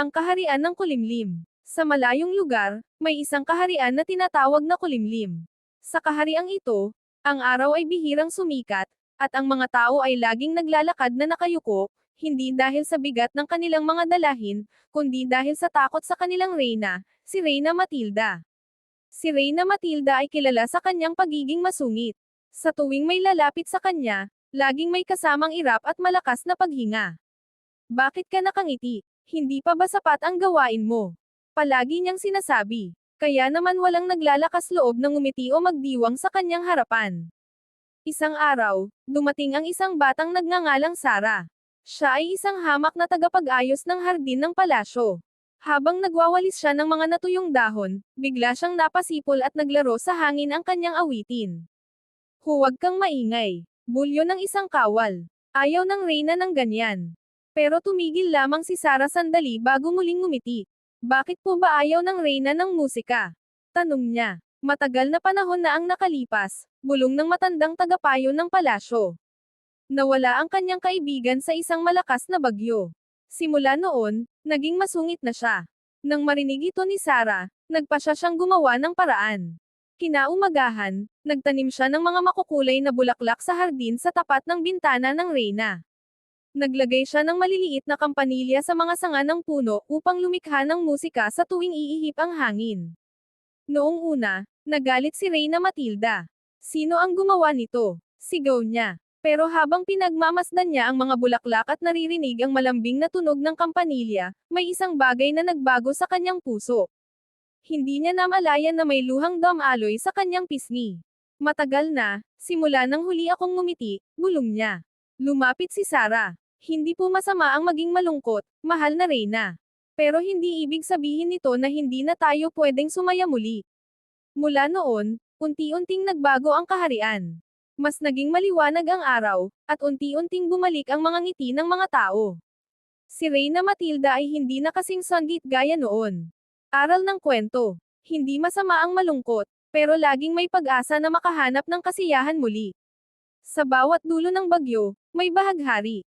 Ang kaharian ng kulimlim. Sa malayong lugar, may isang kaharian na tinatawag na kulimlim. Sa kahariang ito, ang araw ay bihirang sumikat, at ang mga tao ay laging naglalakad na nakayuko, hindi dahil sa bigat ng kanilang mga dalahin, kundi dahil sa takot sa kanilang reyna, si Reyna Matilda. Si Reyna Matilda ay kilala sa kanyang pagiging masungit. Sa tuwing may lalapit sa kanya, laging may kasamang irap at malakas na paghinga. Bakit ka nakangiti? Hindi pa ba sapat ang gawain mo? Palagi niyang sinasabi. Kaya naman walang naglalakas loob na ngumiti o magdiwang sa kanyang harapan. Isang araw, dumating ang isang batang nagngangalang Sara. Siya ay isang hamak na tagapag-ayos ng hardin ng palasyo. Habang nagwawalis siya ng mga natuyong dahon, bigla siyang napasipol at naglaro sa hangin ang kanyang awitin. Huwag kang maingay. Bulyo ng isang kawal. Ayaw ng reyna ng ganyan. Pero tumigil lamang si Sara sandali bago muling ngumiti. Bakit po ba ayaw ng reyna ng musika? Tanong niya. Matagal na panahon na ang nakalipas, bulong ng matandang tagapayo ng palasyo. Nawala ang kanyang kaibigan sa isang malakas na bagyo. Simula noon, naging masungit na siya. Nang marinig ito ni Sara, nagpa siya siyang gumawa ng paraan. Kinaumagahan, nagtanim siya ng mga makukulay na bulaklak sa hardin sa tapat ng bintana ng reyna. Naglagay siya ng maliliit na kampanilya sa mga sanga ng puno upang lumikha ng musika sa tuwing iihip ang hangin. Noong una, nagalit si Reyna Matilda. Sino ang gumawa nito? Sigaw niya. Pero habang pinagmamasdan niya ang mga bulaklak at naririnig ang malambing na tunog ng kampanilya, may isang bagay na nagbago sa kanyang puso. Hindi niya namalayan na may luhang damaloy sa kanyang pisngi. Matagal na, simula nang huli akong ngumiti, bulong niya. Lumapit si Sara. Hindi po masama ang maging malungkot, mahal na Reyna. Pero hindi ibig sabihin nito na hindi na tayo pwedeng sumaya muli. Mula noon, unti-unting nagbago ang kaharian. Mas naging maliwanag ang araw, at unti-unting bumalik ang mga ngiti ng mga tao. Si Reyna Matilda ay hindi na kasing sanggit gaya noon. Aral ng kwento. Hindi masama ang malungkot, pero laging may pag-asa na makahanap ng kasiyahan muli. Sa bawat dulo ng bagyo, may bahaghari.